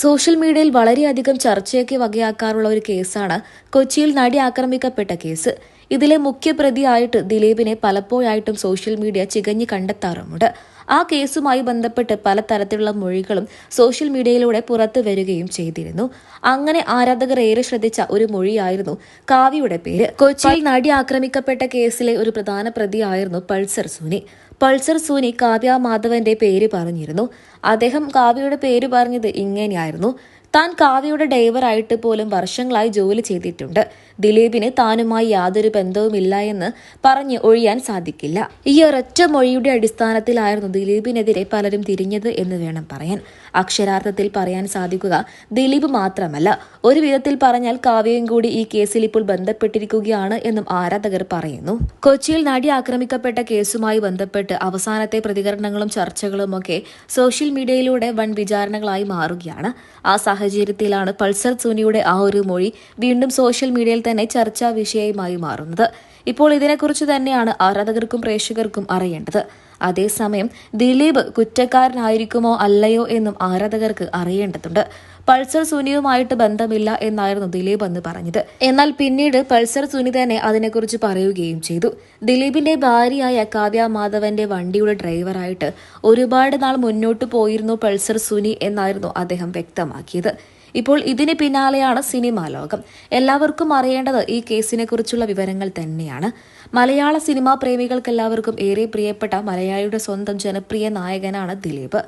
Social മീഡിയയിൽ വളരെയധികം ചർച്ചയൊക്കെ വകയാക്കാറുള്ള ഒരു കേസാണ് കൊച്ചിയിൽ നടി ആക്രമിക്കപ്പെട്ട കേസ്. ഇതിലെ മുഖ്യപ്രതിയായിട്ട് ദിലീപിനെ പലപ്പോഴായിട്ടും സോഷ്യൽ മീഡിയ ചികഞ്ഞു കണ്ടെത്താറുമുണ്ട്. ആ കേസുമായി ബന്ധപ്പെട്ട് പലതരത്തിലുള്ള മൊഴികളും സോഷ്യൽ മീഡിയയിലൂടെ പുറത്തു വരികയും ചെയ്തിരുന്നു. അങ്ങനെ ആരാധകർ ഏറെ ശ്രദ്ധിച്ച ഒരു മൊഴിയായിരുന്നു കാവ്യയുടെ പേര്. കൊച്ചിയിൽ നടി ആക്രമിക്കപ്പെട്ട കേസിലെ ഒരു പ്രധാന പ്രതിയായിരുന്നു പൾസർ സൂനി. പൾസർ സൂനി കാവ്യ മാധവന്റെ പേര് പറഞ്ഞിരുന്നു. അദ്ദേഹം കാവ്യയുടെ പേര് പറഞ്ഞത് ഇങ്ങനെയായിരുന്നു. താൻ കാവ്യയുടെ ഡ്രൈവറായിട്ട് പോലും വർഷങ്ങളായി ജോലി ചെയ്തിട്ടുണ്ട്. ദിലീപിന് താനുമായി യാതൊരു ബന്ധവുമില്ല എന്ന് പറഞ്ഞ് ഒഴിയാൻ സാധിക്കില്ല. ഈ ഒരൊറ്റ മൊഴിയുടെ അടിസ്ഥാനത്തിലായിരുന്നു ദിലീപിനെതിരെ പലരും തിരിഞ്ഞത് എന്ന് വേണം പറയാൻ. അക്ഷരാർത്ഥത്തിൽ പറയാൻ സാധിക്കുക ദിലീപ് മാത്രമല്ല ഒരു വിധത്തിൽ പറഞ്ഞാൽ കാവ്യയും കൂടി ഈ കേസിൽ ഇപ്പോൾ ബന്ധപ്പെട്ടിരിക്കുകയാണ് എന്നും ആരാധകർ പറയുന്നു. കൊച്ചിയിൽ നടി ആക്രമിക്കപ്പെട്ട കേസുമായി ബന്ധപ്പെട്ട് അവസാനത്തെ പ്രതികരണങ്ങളും ചർച്ചകളും ഒക്കെ സോഷ്യൽ മീഡിയയിലൂടെ വൻ വിചാരണകളായി മാറുകയാണ്. ആ സാഹചര്യത്തിലാണ് പൾസർ സുനിയുടെ ആ ഒരു മൊഴി വീണ്ടും സോഷ്യൽ മീഡിയയിൽ തന്നെ ചർച്ചാ വിഷയമായി മാറുന്നത്. ഇപ്പോൾ ഇതിനെക്കുറിച്ച് തന്നെയാണ് ആരാധകർക്കും പ്രേക്ഷകർക്കും അറിയേണ്ടത്. അതേസമയം ദിലീപ് കുറ്റക്കാരനായിരിക്കുമോ അല്ലയോ എന്നും ആരാധകർക്ക് അറിയേണ്ടതുണ്ട്. പൾസർ സുനിയുമായിട്ട് ബന്ധമില്ല എന്നായിരുന്നു ദിലീപ് അന്ന് പറഞ്ഞത്. എന്നാൽ പിന്നീട് പൾസർ സുനി തന്നെ അതിനെക്കുറിച്ച് പറയുകയും ചെയ്തു. ദിലീപിന്റെ ഭാര്യയായ കാവ്യ മാധവന്റെ വണ്ടിയുടെ ഡ്രൈവറായിട്ട് ഒരുപാട് നാൾ മുന്നോട്ട് പോയിരുന്നു പൾസർ സുനി എന്നായിരുന്നു അദ്ദേഹം വ്യക്തമാക്കിയത്. ഇപ്പോൾ ഇതിന് പിന്നാലെയാണ് സിനിമാ ലോകം. എല്ലാവർക്കും അറിയേണ്ടത് ഈ കേസിനെ കുറിച്ചുള്ള വിവരങ്ങൾ തന്നെയാണ്. മലയാള സിനിമാ പ്രേമികൾക്കെല്ലാവർക്കും ഏറെ പ്രിയപ്പെട്ട മലയാളിയുടെ സ്വന്തം ജനപ്രിയ നായകനാണ് ദിലീപ്.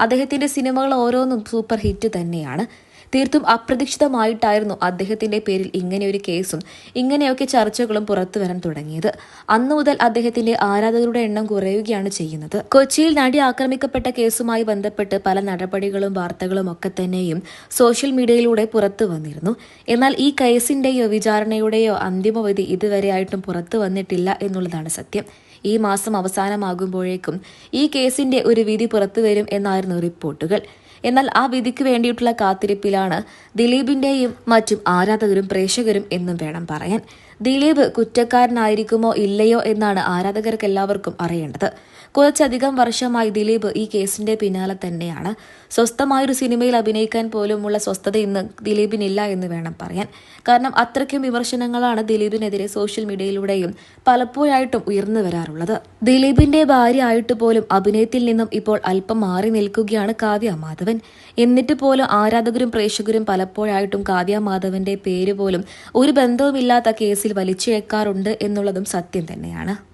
അദ്ദേഹത്തിന്റെ സിനിമകൾ ഓരോന്നും സൂപ്പർ ഹിറ്റ് തന്നെയാണ്. തീർത്തും അപ്രതീക്ഷിതമായിട്ടായിരുന്നു അദ്ദേഹത്തിന്റെ പേരിൽ ഇങ്ങനെയൊരു കേസും ഇങ്ങനെയൊക്കെ ചർച്ചകളും പുറത്തു വരാൻ തുടങ്ങിയത്. അന്നു മുതൽ അദ്ദേഹത്തിന്റെ ആരാധകരുടെ എണ്ണം കുറയുകയാണ് ചെയ്യുന്നത്. കൊച്ചിയിൽ നടി ആക്രമിക്കപ്പെട്ട കേസുമായി ബന്ധപ്പെട്ട് പല നടപടികളും വാർത്തകളും ഒക്കെ തന്നെയും സോഷ്യൽ മീഡിയയിലൂടെ പുറത്തു വന്നിരുന്നു. എന്നാൽ ഈ കേസിന്റെയോ വിചാരണയുടെയോ അന്തിമവിധി ഇതുവരെയായിട്ടും പുറത്തു വന്നിട്ടില്ല എന്നുള്ളതാണ് സത്യം. ഈ മാസം അവസാനമാകുമ്പോഴേക്കും ഈ കേസിന്റെ ഒരു വിധി പുറത്തുവരും എന്നായിരുന്നു റിപ്പോർട്ടുകൾ. എന്നാൽ ആ വിധിക്ക് വേണ്ടിയിട്ടുള്ള കാത്തിരിപ്പിലാണ് ദിലീപിന്റെയും മറ്റും ആരാധകരും പ്രേക്ഷകരും എന്നും വേണം പറയാൻ. ദിലീപ് കുറ്റക്കാരനായിരിക്കുമോ ഇല്ലയോ എന്നാണ് ആരാധകർക്ക് എല്ലാവർക്കും അറിയേണ്ടത്. കുറച്ചധികം വർഷമായി ദിലീപ് ഈ കേസിന്റെ പിന്നാലെ തന്നെയാണ്. സ്വസ്ഥമായൊരു സിനിമയിൽ അഭിനയിക്കാൻ പോലുമുള്ള സ്വസ്ഥത ഇന്ന് ദിലീപിനില്ല എന്ന് വേണം പറയാൻ. കാരണം അത്രയ്ക്കും വിമർശനങ്ങളാണ് ദിലീപിനെതിരെ സോഷ്യൽ മീഡിയയിലൂടെയും പലപ്പോഴായിട്ടും ഉയർന്നു വരാറുള്ളത്. ദിലീപിന്റെ ഭാര്യ ആയിട്ട് പോലും അഭിനയത്തിൽ നിന്നും ഇപ്പോൾ അല്പം മാറി നിൽക്കുകയാണ് കാവ്യ മാധവൻ. എന്നിട്ട് പോലും ആരാധകരും പ്രേക്ഷകരും പലപ്പോഴായിട്ടും കാവ്യ മാധവന്റെ പേര് പോലും ഒരു ബന്ധവുമില്ലാത്ത കേസിൽ വലിച്ചേക്കാറുണ്ട് എന്നുള്ളതും സത്യം തന്നെയാണ്.